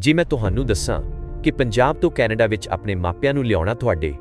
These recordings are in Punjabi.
ਜੇ, ਮੈਂ ਤੁਹਾਨੂੰ ਦੱਸਾਂ ਕਿ ਪੰਜਾਬ ਤੋਂ ਕੈਨੇਡਾ ਵਿੱਚ ਆਪਣੇ ਮਾਪਿਆਂ ਨੂੰ ਲਿਆਉਣਾ ਤੁਹਾਡੇ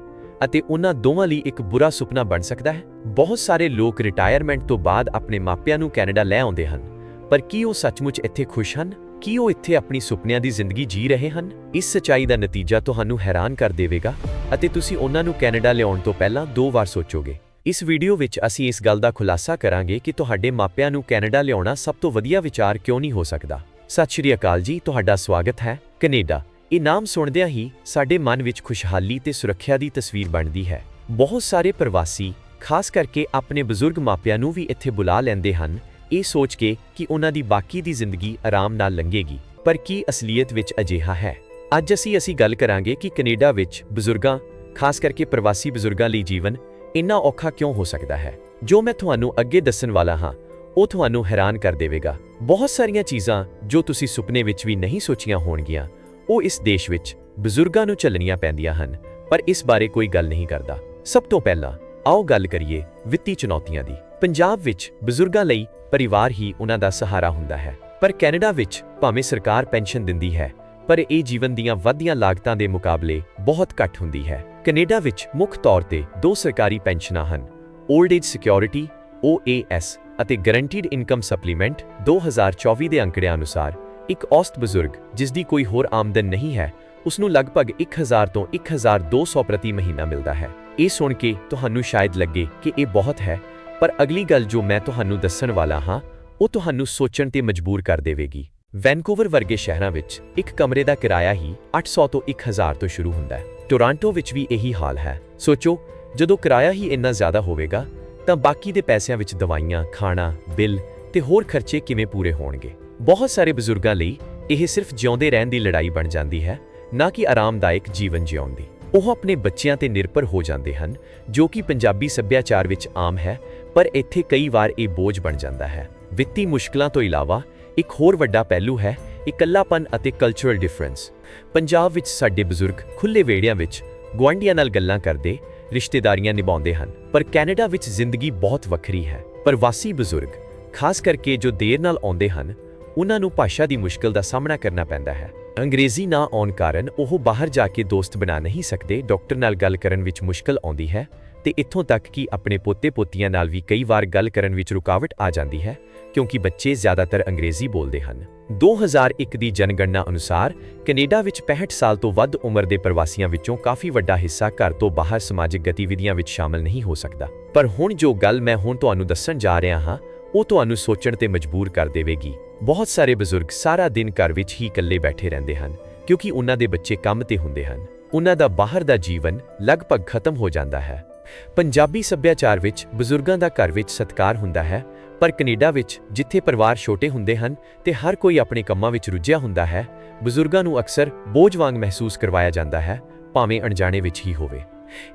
ਅਤੇ ਉਹਨਾਂ ਦੋਵਾਂ ਲਈ ਇੱਕ ਬੁਰਾ ਸੁਪਨਾ ਬਣ ਸਕਦਾ ਹੈ। ਬਹੁਤ ਸਾਰੇ ਲੋਕ ਰਿਟਾਇਰਮੈਂਟ ਤੋਂ ਬਾਅਦ ਆਪਣੇ ਮਾਪਿਆਂ ਨੂੰ ਕੈਨੇਡਾ ਲੈ ਆਉਂਦੇ ਹਨ, ਪਰ ਕੀ ਉਹ ਸੱਚਮੁੱਚ ਇੱਥੇ ਖੁਸ਼ ਹਨ? ਕੀ ਉਹ ਇੱਥੇ ਆਪਣੀ ਸੁਪਨਿਆਂ ਦੀ ਜ਼ਿੰਦਗੀ ਜੀ ਰਹੇ ਹਨ? ਇਸ ਸਚਾਈ ਦਾ ਨਤੀਜਾ ਤੁਹਾਨੂੰ ਹੈਰਾਨ ਕਰ ਦੇਵੇਗਾ ਅਤੇ ਤੁਸੀਂ ਉਹਨਾਂ ਨੂੰ ਕੈਨੇਡਾ ਲਿਆਉਣ ਤੋਂ ਪਹਿਲਾਂ ਦੋ ਵਾਰ ਸੋਚੋਗੇ। ਇਸ ਵੀਡੀਓ ਵਿੱਚ ਅਸੀਂ ਇਸ ਗੱਲ ਦਾ ਖੁਲਾਸਾ ਕਰਾਂਗੇ ਕਿ ਤੁਹਾਡੇ ਮਾਪਿਆਂ ਨੂੰ ਕੈਨੇਡਾ ਲਿਆਉਣਾ ਸਭ ਤੋਂ ਵਧੀਆ ਵਿਚਾਰ ਕਿਉਂ ਨਹੀਂ ਹੋ ਸਕਦਾ। ਸਤਿ ਸ਼੍ਰੀ ਅਕਾਲ ਜੀ, ਤੁਹਾਡਾ ਸਵਾਗਤ ਹੈ ਕੈਨੇਡਾ। ਇਹ ਨਾਮ ਸੁਣਦਿਆਂ ਹੀ ਸਾਡੇ ਮਨ ਵਿੱਚ ਖੁਸ਼ਹਾਲੀ ਤੇ ਸੁਰੱਖਿਆ ਦੀ ਤਸਵੀਰ ਬਣਦੀ ਹੈ। ਬਹੁਤ ਸਾਰੇ ਪ੍ਰਵਾਸੀ, ਖਾਸ ਕਰਕੇ ਆਪਣੇ ਬਜ਼ੁਰਗ ਮਾਪਿਆਂ ਨੂੰ ਵੀ ਇੱਥੇ ਬੁਲਾ ਲੈਂਦੇ ਹਨ। ਇਹ ਸੋਚ ਕੇ ਕਿ ਉਹਨਾਂ ਦੀ ਬਾਕੀ ਦੀ ਜ਼ਿੰਦਗੀ ਆਰਾਮ ਨਾਲ ਲੰਘੇਗੀ। ਪਰ ਕੀ ਅਸਲੀਅਤ ਵਿੱਚ ਅਜਿਹਾ ਹੈ? ਅੱਜ ਅਸੀਂ ਅਸੀਂ ਗੱਲ ਕਰਾਂਗੇ ਕਿ ਕੈਨੇਡਾ ਵਿੱਚ ਬਜ਼ੁਰਗਾਂ, ਖਾਸ ਕਰਕੇ ਪ੍ਰਵਾਸੀ ਬਜ਼ੁਰਗਾਂ ਲਈ ਜੀਵਨ ਇੰਨਾ ਔਖਾ ਕਿਉਂ ਹੋ ਸਕਦਾ ਹੈ? ਜੋ ਮੈਂ ਤੁਹਾਨੂੰ ਅੱਗੇ ਦੱਸਣ ਵਾਲਾ ਹਾਂ ਉਹ ਤੁਹਾਨੂੰ ਹੈਰਾਨ ਕਰ ਦੇਵੇਗਾ। ਬਹੁਤ ਸਾਰੀਆਂ ਚੀਜ਼ਾਂ ਜੋ ਤੁਸੀਂ ਸੁਪਨੇ ਵਿੱਚ ਵੀ ਨਹੀਂ ਸੋਚੀਆਂ ਹੋਣਗੀਆਂ, ਉਹ ਇਸ ਦੇਸ਼ ਵਿੱਚ ਬਜ਼ੁਰਗਾਂ ਨੂੰ ਚੱਲਣੀਆਂ ਪੈਂਦੀਆਂ ਹਨ, ਪਰ ਇਸ ਬਾਰੇ ਕੋਈ ਗੱਲ ਨਹੀਂ ਕਰਦਾ। ਸਭ ਤੋਂ ਪਹਿਲਾਂ, ਆਓ ਗੱਲ ਕਰੀਏ ਵਿੱਤੀ ਚੁਣੌਤੀਆਂ ਦੀ। ਪੰਜਾਬ ਵਿੱਚ ਬਜ਼ੁਰਗਾਂ ਲਈ ਪਰਿਵਾਰ ਹੀ ਉਹਨਾਂ ਦਾ ਸਹਾਰਾ ਹੁੰਦਾ ਹੈ, ਪਰ ਕੈਨੇਡਾ ਵਿੱਚ ਭਾਵੇਂ ਸਰਕਾਰ ਪੈਨਸ਼ਨ ਦਿੰਦੀ ਹੈ, ਪਰ ਇਹ ਜੀਵਨ ਦੀਆਂ ਵੱਧਦੀਆਂ ਲਾਗਤਾਂ ਦੇ ਮੁਕਾਬਲੇ ਬਹੁਤ ਘੱਟ ਹੁੰਦੀ ਹੈ। ਕੈਨੇਡਾ ਵਿੱਚ ਮੁੱਖ ਤੌਰ ਤੇ ਦੋ ਸਰਕਾਰੀ ਪੈਨਸ਼ਨਾਂ ਹਨ 올ਡ ਏਜ ਸਿਕਿਉਰਿਟੀ OAS ਅਤੇ ਗਰੰਟੀਡ ਇਨਕਮ ਸਪਲੀਮੈਂਟ 2024 ਦੇ ਅੰਕੜਿਆਂ ਅਨੁਸਾਰ ਇੱਕ ਔਸਤ ਬਜ਼ੁਰਗ, ਜਿਸ ਦੀ ਕੋਈ ਹੋਰ ਆਮਦਨ ਨਹੀਂ ਹੈ ਉਸ ਨੂੰ ਲਗਭਗ 1000 ਤੋਂ 1200 ਪ੍ਰਤੀ ਮਹੀਨਾ ਮਿਲਦਾ ਹੈ। ਇਹ ਸੁਣ ਕੇ ਤੁਹਾਨੂੰ ਸ਼ਾਇਦ ਲੱਗੇ ਕਿ ਇਹ ਬਹੁਤ ਹੈ, ਪਰ ਅਗਲੀ ਗੱਲ ਜੋ ਮੈਂ ਤੁਹਾਨੂੰ ਦੱਸਣ ਵਾਲਾ ਹਾਂ, ਉਹ ਤੁਹਾਨੂੰ ਸੋਚਣ ਤੇ ਮਜਬੂਰ ਕਰ ਦੇਵੇਗੀ। ਵੈਨਕੂਵਰ ਵਰਗੇ ਸ਼ਹਿਰਾਂ ਵਿੱਚ ਇੱਕ ਕਮਰੇ ਦਾ ਕਿਰਾਇਆ ਹੀ 800 ਤੋਂ 1000 ਤੋਂ ਸ਼ੁਰੂ ਹੁੰਦਾ ਹੈ। ਟੋਰਾਂਟੋ ਵਿੱਚ ਵੀ ਇਹੀ ਹਾਲ ਹੈ। ਸੋਚੋ, ਜਦੋਂ ਕਿਰਾਇਆ ਹੀ ਇੰਨਾ ਜ਼ਿਆਦਾ ਹੋਵੇਗਾ ਤਾਂ ਬਾਕੀ ਦੇ ਪੈਸਿਆਂ ਵਿੱਚ ਦਵਾਈਆਂ, ਖਾਣਾ, ਬਿੱਲ ਤੇ ਹੋਰ ਖਰਚੇ ਕਿਵੇਂ ਪੂਰੇ ਹੋਣਗੇ? ਬਹੁਤ ਸਾਰੇ ਬਜ਼ੁਰਗਾਂ ਲਈ ਇਹ ਸਿਰਫ ਜਿਉਂਦੇ ਰਹਿਣ ਦੀ ਲੜਾਈ ਬਣ ਜਾਂਦੀ ਹੈ, ਨਾ ਕਿ ਆਰਾਮਦਾਇਕ ਜੀਵਨ ਜਿਉਣ ਦੀ। ਉਹ ਆਪਣੇ ਬੱਚਿਆਂ ਤੇ ਨਿਰਭਰ ਹੋ ਜਾਂਦੇ ਹਨ, ਜੋ ਕਿ ਪੰਜਾਬੀ ਸੱਭਿਆਚਾਰ ਵਿੱਚ ਆਮ ਹੈ, ਪਰ ਇੱਥੇ ਕਈ ਵਾਰ ਇਹ ਬੋਝ ਬਣ ਜਾਂਦਾ ਹੈ। ਵਿੱਤੀ ਮੁਸ਼ਕਲਾਂ ਤੋਂ ਇਲਾਵਾ, ਇੱਕ ਹੋਰ ਵੱਡਾ ਪਹਿਲੂ ਹੈ ਇਕੱਲਾਪਨ ਅਤੇ ਕਲਚਰਲ ਡਿਫਰੈਂਸ ਪੰਜਾਬ ਵਿੱਚ ਸਾਡੇ ਬਜ਼ੁਰਗ ਖੁੱਲੇ ਵੇੜਿਆਂ ਵਿੱਚ ਗੁਆਂਢੀਆਂ ਨਾਲ ਗੱਲਾਂ ਕਰਦੇ ਰਿਸ਼ਤੇਦਾਰੀਆਂ ਨਿਭਾਉਂਦੇ ਹਨ। ਪਰ ਕੈਨੇਡਾ ਵਿੱਚ ਜ਼ਿੰਦਗੀ ਬਹੁਤ ਵੱਖਰੀ ਹੈ। ਪ੍ਰਵਾਸੀ ਬਜ਼ੁਰਗ, ਖਾਸ ਕਰਕੇ ਜੋ ਦੇਰ ਨਾਲ ਆਉਂਦੇ ਹਨ, ਉਹਨਾਂ ਨੂੰ ਭਾਸ਼ਾ ਦੀ ਮੁਸ਼ਕਲ ਦਾ ਸਾਹਮਣਾ ਕਰਨਾ ਪੈਂਦਾ ਹੈ। ਅੰਗਰੇਜ਼ੀ ਨਾ ਆਉਣ ਕਾਰਨ ਉਹ ਬਾਹਰ ਜਾ ਕੇ ਦੋਸਤ ਬਣਾ ਨਹੀਂ ਸਕਦੇ, ਡਾਕਟਰ ਨਾਲ ਗੱਲ ਕਰਨ ਵਿੱਚ ਮੁਸ਼ਕਲ ਆਉਂਦੀ ਹੈ। ਤੇ ਇੱਥੋਂ ਤੱਕ ਕਿ ਆਪਣੇ ਪੋਤੇ-ਪੋਤੀਆਂ ਨਾਲ ਵੀ ਕਈ ਵਾਰ ਗੱਲ ਕਰਨ ਵਿੱਚ ਰੁਕਾਵਟ ਆ ਜਾਂਦੀ ਹੈ, ਕਿਉਂਕਿ ਬੱਚੇ ਜ਼ਿਆਦਾਤਰ ਅੰਗਰੇਜ਼ੀ ਬੋਲਦੇ ਹਨ। 2001 ਦੀ ਜਨਗਣਨਾ ਅਨੁਸਾਰ, ਕੈਨੇਡਾ ਵਿੱਚ 65 ਸਾਲ ਤੋਂ ਵੱਧ ਉਮਰ ਦੇ ਪ੍ਰਵਾਸੀਆਂ ਵਿੱਚੋਂ ਕਾਫੀ ਵੱਡਾ ਹਿੱਸਾ ਘਰ ਤੋਂ ਬਾਹਰ ਸਮਾਜਿਕ ਗਤੀਵਿਧੀਆਂ ਵਿੱਚ ਸ਼ਾਮਲ ਨਹੀਂ ਹੋ ਸਕਦਾ। ਪਰ ਹੁਣ ਜੋ ਗੱਲ ਮੈਂ ਹੁਣ ਤੁਹਾਨੂੰ ਦੱਸਣ ਜਾ ਰਿਹਾ ਹਾਂ, ਉਹ ਤੁਹਾਨੂੰ ਸੋਚਣ ਤੇ ਮਜਬੂਰ ਕਰ ਦੇਵੇਗੀ। ਬਹੁਤ ਸਾਰੇ ਬਜ਼ੁਰਗ ਸਾਰਾ ਦਿਨ ਘਰ ਵਿੱਚ ਹੀ ਇਕੱਲੇ ਬੈਠੇ ਰਹਿੰਦੇ ਹਨ, ਕਿਉਂਕਿ ਉਹਨਾਂ ਦੇ ਬੱਚੇ ਕੰਮ ਤੇ ਹੁੰਦੇ ਹਨ। ਉਹਨਾਂ ਦਾ ਬਾਹਰ ਦਾ ਜੀਵਨ ਲਗਭਗ ਖਤਮ ਹੋ ਜਾਂਦਾ ਹੈ। ਪੰਜਾਬੀ ਸੱਭਿਆਚਾਰ ਵਿੱਚ ਬਜ਼ੁਰਗਾਂ ਦਾ ਘਰ ਵਿੱਚ ਸਤਿਕਾਰ ਹੁੰਦਾ ਹੈ, ਪਰ ਕੈਨੇਡਾ ਵਿੱਚ ਜਿੱਥੇ ਪਰਿਵਾਰ ਛੋਟੇ ਹੁੰਦੇ ਹਨ ਤੇ ਹਰ ਕੋਈ ਆਪਣੇ ਕੰਮਾਂ ਵਿੱਚ ਰੁੱਝਿਆ ਹੁੰਦਾ ਹੈ, ਬਜ਼ੁਰਗਾਂ ਨੂੰ ਅਕਸਰ ਬੋਝ ਵਾਂਗ ਮਹਿਸੂਸ ਕਰਵਾਇਆ ਜਾਂਦਾ ਹੈ, ਭਾਵੇਂ ਅਣਜਾਣੇ ਵਿੱਚ ਹੀ ਹੋਵੇ।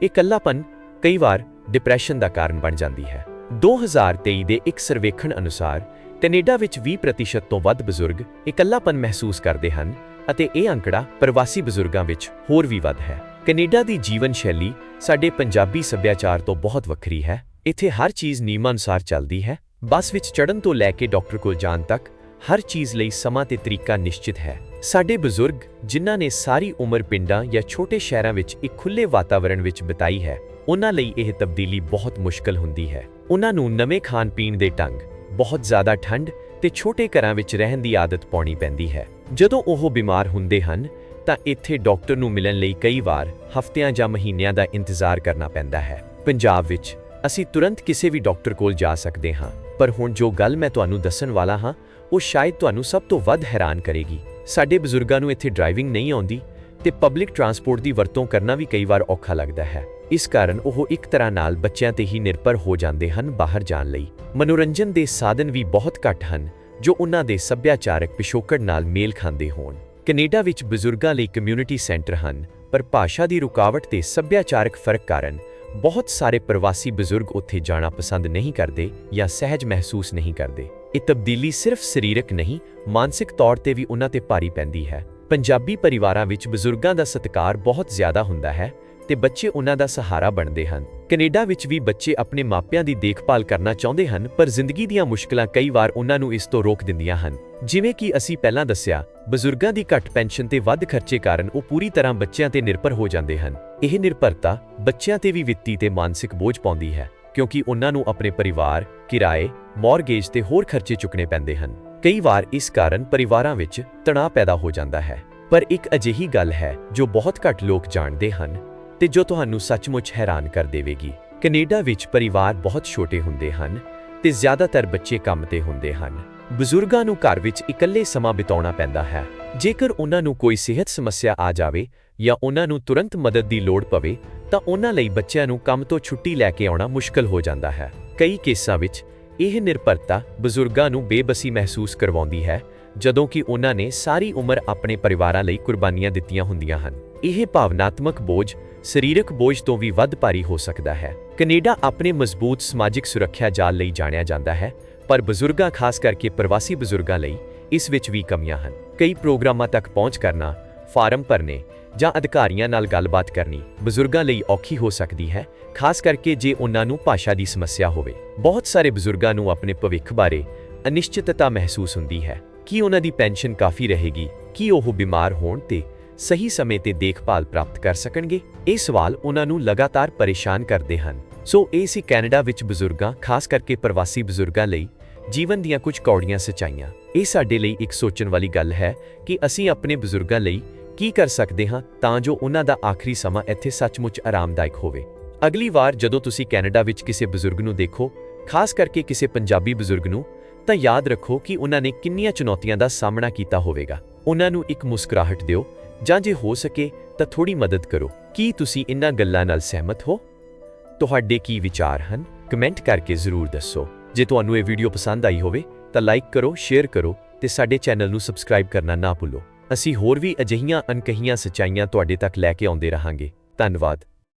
ਇਹ ਇਕੱਲਾਪਨ ਕਈ ਵਾਰ ਡਿਪਰੈਸ਼ਨ ਦਾ ਕਾਰਨ ਬਣ ਜਾਂਦੀ ਹੈ। 2023 ਦੇ ਇੱਕ ਸਰਵੇਖਣ ਅਨੁਸਾਰ ਕੈਨੇਡਾ ਵਿੱਚ 20% ਤੋਂ ਵੱਧ ਬਜ਼ੁਰਗ ਇਕੱਲਾਪਨ ਮਹਿਸੂਸ ਕਰਦੇ ਹਨ ਅਤੇ ਇਹ ਅੰਕੜਾ ਪ੍ਰਵਾਸੀ ਬਜ਼ੁਰਗਾਂ ਵਿੱਚ ਹੋਰ ਵੀ ਵੱਧ ਹੈ। ਕੈਨੇਡਾ ਦੀ ਜੀਵਨ ਸ਼ੈਲੀ ਸਾਡੇ ਪੰਜਾਬੀ ਸੱਭਿਆਚਾਰ ਤੋਂ ਬਹੁਤ ਵੱਖਰੀ ਹੈ। ਇੱਥੇ ਹਰ ਚੀਜ਼ ਨਿਯਮਾਂ ਅਨੁਸਾਰ ਚੱਲਦੀ ਹੈ। ਬੱਸ ਵਿੱਚ ਚੜ੍ਹਨ ਤੋਂ ਲੈ ਕੇ ਡਾਕਟਰ ਕੋਲ ਜਾਣ ਤੱਕ ਹਰ ਚੀਜ਼ ਲਈ ਸਮਾਂ ਤੇ ਤਰੀਕਾ ਨਿਸ਼ਚਿਤ ਹੈ। ਸਾਡੇ ਬਜ਼ੁਰਗ, ਜਿਨ੍ਹਾਂ ਨੇ ਸਾਰੀ ਉਮਰ ਪਿੰਡਾਂ ਜਾਂ ਛੋਟੇ ਸ਼ਹਿਰਾਂ ਵਿੱਚ ਇੱਕ ਖੁੱਲੇ ਵਾਤਾਵਰਣ ਵਿੱਚ ਬਿਤਾਈ ਹੈ, ਉਹਨਾਂ ਲਈ ਇਹ ਤਬਦੀਲੀ ਬਹੁਤ ਮੁਸ਼ਕਲ ਹੁੰਦੀ ਹੈ। ਉਹਨਾਂ ਨੂੰ ਨਵੇਂ ਖਾਣ ਪੀਣ ਦੇ ਢੰਗ, ਬਹੁਤ ਜ਼ਿਆਦਾ ਠੰਡ ਤੇ ਛੋਟੇ ਘਰਾਂ ਵਿੱਚ ਰਹਿਣ ਦੀ ਆਦਤ ਪਾਉਣੀ ਪੈਂਦੀ ਹੈ। ਜਦੋਂ ਉਹ ਬਿਮਾਰ ਹੁੰਦੇ ਹਨ ਤਾਂ ਇੱਥੇ ਡਾਕਟਰ ਨੂੰ ਮਿਲਣ ਲਈ ਕਈ ਵਾਰ ਹਫ਼ਤਿਆਂ ਜਾਂ ਮਹੀਨਿਆਂ ਦਾ ਇੰਤਜ਼ਾਰ ਕਰਨਾ ਪੈਂਦਾ ਹੈ। ਪੰਜਾਬ ਵਿੱਚ ਅਸੀਂ ਤੁਰੰਤ ਕਿਸੇ ਵੀ ਡਾਕਟਰ ਕੋਲ ਜਾ ਸਕਦੇ ਹਾਂ, ਪਰ ਹੁਣ ਜੋ ਗੱਲ ਮੈਂ ਤੁਹਾਨੂੰ ਦੱਸਣ ਵਾਲਾ ਹਾਂ, ਉਹ ਸ਼ਾਇਦ ਤੁਹਾਨੂੰ ਸਭ ਤੋਂ ਵੱਧ ਹੈਰਾਨ ਕਰੇਗੀ। ਸਾਡੇ ਬਜ਼ੁਰਗਾਂ ਨੂੰ ਇੱਥੇ ਡਰਾਈਵਿੰਗ ਨਹੀਂ ਆਉਂਦੀ ਤੇ ਪਬਲਿਕ ਟਰਾਂਸਪੋਰਟ ਦੀ ਵਰਤੋਂ ਕਰਨਾ ਵੀ ਕਈ ਵਾਰ ਔਖਾ ਲੱਗਦਾ ਹੈ। ਇਸ ਕਾਰਨ ਉਹ ਇੱਕ ਤਰ੍ਹਾਂ ਨਾਲ ਬੱਚਿਆਂ ਤੇ ਹੀ ਨਿਰਭਰ ਹੋ ਜਾਂਦੇ ਹਨ ਬਾਹਰ ਜਾਣ ਲਈ। ਮਨੋਰੰਜਨ ਦੇ ਸਾਧਨ ਵੀ ਬਹੁਤ ਘੱਟ ਹਨ, ਜੋ ਉਹਨਾਂ ਦੇ ਸੱਭਿਆਚਾਰਕ ਪਿਛੋਕੜ ਨਾਲ ਮੇਲ ਖਾਂਦੇ ਹੋਣ। ਕੈਨੇਡਾ ਵਿੱਚ ਬਜ਼ੁਰਗਾਂ ਲਈ ਕਮਿਊਨਿਟੀ ਸੈਂਟਰ ਹਨ, ਪਰ ਭਾਸ਼ਾ ਦੀ ਰੁਕਾਵਟ ਤੇ ਸੱਭਿਆਚਾਰਕ ਫ਼ਰਕ ਕਾਰਨ ਬਹੁਤ ਸਾਰੇ ਪ੍ਰਵਾਸੀ ਬਜ਼ੁਰਗ ਉੱਥੇ ਜਾਣਾ ਪਸੰਦ ਨਹੀਂ ਕਰਦੇ ਜਾਂ ਸਹਿਜ ਮਹਿਸੂਸ ਨਹੀਂ ਕਰਦੇ। ਇਹ ਤਬਦੀਲੀ ਸਿਰਫ ਸਰੀਰਕ ਨਹੀਂ, ਮਾਨਸਿਕ ਤੌਰ ਤੇ ਵੀ ਉਹਨਾਂ ਤੇ ਭਾਰੀ ਪੈਂਦੀ ਹੈ। ਪੰਜਾਬੀ ਪਰਿਵਾਰਾਂ ਵਿੱਚ ਬਜ਼ੁਰਗਾਂ ਦਾ ਸਤਿਕਾਰ ਬਹੁਤ ਜ਼ਿਆਦਾ ਹੁੰਦਾ ਹੈ ਤੇ ਬੱਚੇ ਉਹਨਾਂ ਦਾ ਸਹਾਰਾ ਬਣਦੇ ਹਨ। ਕੈਨੇਡਾ ਵਿੱਚ ਵੀ ਬੱਚੇ ਆਪਣੇ ਮਾਪਿਆਂ ਦੀ ਦੇਖਭਾਲ ਕਰਨਾ ਚਾਹੁੰਦੇ ਹਨ ਪਰ ਜ਼ਿੰਦਗੀ ਦੀਆਂ ਮੁਸ਼ਕਲਾਂ ਕਈ ਵਾਰ ਉਹਨਾਂ ਨੂੰ ਇਸ ਤੋਂ ਰੋਕ ਦਿੰਦੀਆਂ ਹਨ। ਜਿਵੇਂ ਕਿ ਅਸੀਂ ਪਹਿਲਾਂ ਦੱਸਿਆ ਬਜ਼ੁਰਗਾਂ ਦੀ ਘੱਟ ਪੈਨਸ਼ਨ ਤੇ ਵੱਧ ਖਰਚੇ ਕਾਰਨ ਉਹ ਪੂਰੀ ਤਰ੍ਹਾਂ ਬੱਚਿਆਂ ਤੇ ਨਿਰਭਰ ਹੋ ਜਾਂਦੇ ਹਨ। ਇਹ ਨਿਰਭਰਤਾ ਬੱਚਿਆਂ ਤੇ ਵੀ ਵਿੱਤੀ ਤੇ ਮਾਨਸਿਕ ਬੋਝ ਪਾਉਂਦੀ ਹੈ ਕਿਉਂਕਿ ਉਹਨਾਂ ਨੂੰ ਆਪਣੇ ਪਰਿਵਾਰ, ਕਿਰਾਏ, ਮਾਰਗੇਜ ਤੇ ਹੋਰ ਖਰਚੇ ਚੁੱਕਣੇ ਪੈਂਦੇ ਹਨ। ਕਈ ਵਾਰ ਇਸ ਕਾਰਨ ਪਰਿਵਾਰਾਂ ਵਿੱਚ ਤਣਾਅ ਪੈਦਾ ਹੋ ਜਾਂਦਾ ਹੈ। ਪਰ ਇੱਕ ਅਜਿਹੀ ਗੱਲ ਹੈ ਜੋ ਬਹੁਤ ਘੱਟ ਲੋਕ ਜਾਣਦੇ ਹਨ ਤੇ ਜੋ ਤੁਹਾਨੂੰ ਸੱਚਮੁੱਚ ਹੈਰਾਨ ਕਰ ਦੇਵੇਗੀ। ਕੈਨੇਡਾ ਵਿੱਚ ਪਰਿਵਾਰ ਬਹੁਤ ਛੋਟੇ ਹੁੰਦੇ ਹਨ ਤੇ ਜ਼ਿਆਦਾਤਰ ਬੱਚੇ ਕੰਮ ਤੇ ਹੁੰਦੇ ਹਨ। ਬਜ਼ੁਰਗਾਂ ਨੂੰ ਘਰ ਵਿੱਚ ਇਕੱਲੇ ਸਮਾਂ ਬਿਤਾਉਣਾ ਪੈਂਦਾ ਹੈ। ਜੇਕਰ ਉਹਨਾਂ ਨੂੰ ਕੋਈ ਸਿਹਤ ਸਮੱਸਿਆ ਆ ਜਾਵੇ ਜਾਂ ਉਹਨਾਂ ਨੂੰ ਤੁਰੰਤ ਮਦਦ ਦੀ ਲੋੜ ਪਵੇ, ਤਾਂ ਉਹਨਾਂ ਲਈ ਬੱਚਿਆਂ ਨੂੰ ਕੰਮ ਤੋਂ ਛੁੱਟੀ ਲੈ ਕੇ ਆਉਣਾ ਮੁਸ਼ਕਲ ਹੋ ਜਾਂਦਾ ਹੈ। ਕਈ ਕੇਸਾਂ ਵਿੱਚ ਇਹ ਨਿਰਭਰਤਾ ਬਜ਼ੁਰਗਾਂ ਨੂੰ ਬੇਬਸੀ ਮਹਿਸੂਸ ਕਰਵਾਉਂਦੀ ਹੈ, ਜਦੋਂ ਕਿ ਉਹਨਾਂ ਨੇ ਸਾਰੀ ਉਮਰ ਆਪਣੇ ਪਰਿਵਾਰਾਂ ਲਈ ਕੁਰਬਾਨੀਆਂ ਦਿੱਤੀਆਂ ਹੁੰਦੀਆਂ ਹਨ। ਇਹ ਭਾਵਨਾਤਮਕ ਬੋਝ ਸਰੀਰਕ ਬੋਝ ਤੋਂ ਵੀ ਵੱਧ ਭਾਰੀ ਹੋ ਸਕਦਾ ਹੈ। ਕੈਨੇਡਾ ਆਪਣੇ ਮਜ਼ਬੂਤ ਸਮਾਜਿਕ ਸੁਰੱਖਿਆ ਜਾਲ ਲਈ ਜਾਣਿਆ ਜਾਂਦਾ ਹੈ, ਪਰ ਬਜ਼ੁਰਗਾਂ, ਖਾਸ ਕਰਕੇ ਪ੍ਰਵਾਸੀ ਬਜ਼ੁਰਗਾਂ ਲਈ, ਇਸ ਵਿੱਚ ਵੀ ਕਮੀਆਂ ਹਨ। ਕਈ ਪ੍ਰੋਗਰਾਮਾਂ ਤੱਕ ਪਹੁੰਚ ਕਰਨਾ, ਫਾਰਮ ਭਰਨੇ ਜਾਂ ਅਧਿਕਾਰੀਆਂ ਨਾਲ ਗੱਲਬਾਤ ਕਰਨੀ ਬਜ਼ੁਰਗਾਂ ਲਈ ਔਖੀ ਹੋ ਸਕਦੀ ਹੈ, ਖਾਸ ਕਰਕੇ ਜੇ ਉਹਨਾਂ ਨੂੰ ਭਾਸ਼ਾ ਦੀ ਸਮੱਸਿਆ ਹੋਵੇ। ਬਹੁਤ ਸਾਰੇ ਬਜ਼ੁਰਗਾਂ ਨੂੰ ਆਪਣੇ ਭਵਿੱਖ ਬਾਰੇ ਅਨਿਸ਼ਚਿਤਤਾ ਮਹਿਸੂਸ ਹੁੰਦੀ ਹੈ। ਕੀ ਉਹਨਾਂ ਦੀ ਪੈਨਸ਼ਨ ਕਾਫੀ ਰਹੇਗੀ? ਕੀ ਉਹ ਬਿਮਾਰ ਹੋਣ ਤੇ ਸਹੀ ਸਮੇਂ ਤੇ ਦੇਖਭਾਲ ਪ੍ਰਾਪਤ ਕਰ ਸਕਣਗੇ। ਇਹ ਸਵਾਲ ਉਹਨਾਂ ਨੂੰ ਲਗਾਤਾਰ ਪਰੇਸ਼ਾਨ ਕਰਦੇ ਹਨ। ਸੋ ਇਹ ਸੀ ਕੈਨੇਡਾ ਵਿੱਚ ਬਜ਼ੁਰਗਾਂ, ਖਾਸ ਕਰਕੇ ਪ੍ਰਵਾਸੀ ਬਜ਼ੁਰਗਾਂ ਲਈ ਜੀਵਨ ਦੀਆਂ ਕੁਝ ਕੌੜੀਆਂ ਸੱਚਾਈਆਂ। ਇਹ ਸਾਡੇ ਲਈ ਇੱਕ ਸੋਚਣ ਵਾਲੀ ਗੱਲ ਹੈ ਕਿ ਅਸੀਂ ਆਪਣੇ ਬਜ਼ੁਰਗਾਂ ਲਈ ਕੀ ਕਰ ਸਕਦੇ ਹਾਂ ਤਾਂ ਜੋ ਉਹਨਾਂ ਦਾ ਆਖਰੀ ਸਮਾਂ ਇੱਥੇ ਸੱਚਮੁੱਚ ਆਰਾਮਦਾਇਕ ਹੋਵੇ। ਅਗਲੀ ਵਾਰ ਜਦੋਂ ਤੁਸੀਂ ਕੈਨੇਡਾ ਵਿੱਚ ਕਿਸੇ ਬਜ਼ੁਰਗ ਨੂੰ ਦੇਖੋ, ਖਾਸ ਕਰਕੇ ਕਿਸੇ ਪੰਜਾਬੀ ਬਜ਼ੁਰਗ ਨੂੰ, ਤਾਂ ਯਾਦ ਰੱਖੋ ਕਿ ਉਹਨਾਂ ਨੇ ਕਿੰਨੀਆਂ ਚੁਣੌਤੀਆਂ ਦਾ ਸਾਹਮਣਾ ਕੀਤਾ ਹੋਵੇਗਾ। ਉਹਨਾਂ ਨੂੰ ਇੱਕ ਮੁਸਕਰਾਹਟ ਦਿਓ ਜਾਂ ਜੇ ਹੋ ਸਕੇ ਤਾਂ ਥੋੜੀ ਮਦਦ ਕਰੋ। ਕੀ ਤੁਸੀਂ ਇਹਨਾਂ ਗੱਲਾਂ ਨਾਲ ਸਹਿਮਤ ਹੋ? ਤੁਹਾਡੇ ਕੀ ਵਿਚਾਰ ਹਨ? ਕਮੈਂਟ ਕਰਕੇ ਜ਼ਰੂਰ ਦੱਸੋ। ਜੇ ਤੁਹਾਨੂੰ ਇਹ ਵੀਡੀਓ ਪਸੰਦ ਆਈ ਹੋਵੇ ਤਾਂ ਲਾਈਕ ਕਰੋ, ਸ਼ੇਅਰ ਕਰੋ ਤੇ ਸਾਡੇ ਚੈਨਲ ਨੂੰ ਸਬਸਕ੍ਰਾਈਬ ਕਰਨਾ ਨਾ ਭੁੱਲੋ। ਅਸੀਂ ਹੋਰ ਵੀ ਅਜਿਹੀਆਂ ਅਣਕਹੀਆਂ ਸੱਚਾਈਆਂ ਤੁਹਾਡੇ ਤੱਕ ਲੈ ਕੇ ਆਉਂਦੇ ਰਹਾਂਗੇ। ਧੰਨਵਾਦ।